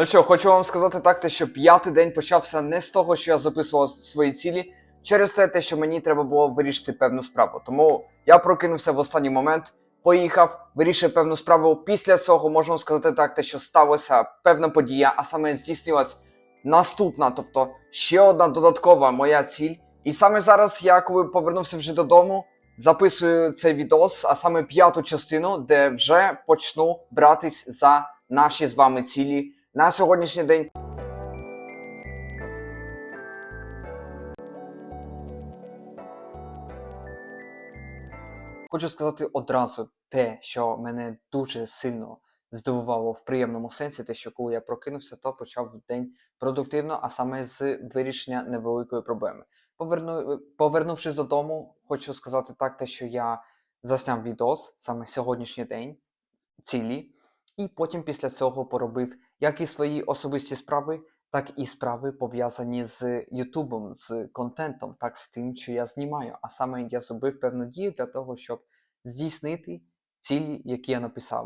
Ну що, хочу вам сказати так, те, що п'ятий день почався не з того, що я записував свої цілі, через те, що мені треба було вирішити певну справу. Тому я прокинувся в останній момент, поїхав, вирішив певну справу. Після цього можна сказати так, те, що сталося певна подія, а саме здійснилась наступна, тобто ще одна додаткова моя ціль. І саме зараз я, коли повернувся вже додому, записую цей відос, а саме п'яту частину, де вже почну братись за наші з вами цілі на сьогоднішній день. Хочу сказати одразу те, що мене дуже сильно здивувало в приємному сенсі, те, що коли я прокинувся, то почав день продуктивно, а саме з вирішення невеликої проблеми. Поверну... Повернувшись додому, хочу сказати так, те, що я засняв відос саме сьогоднішній день, цілі, і потім після цього поробив як і свої особисті справи, так і справи пов'язані з Ютубом, з контентом, так з тим, що я знімаю. А саме я зробив певну дію для того, щоб здійснити цілі, які я написав.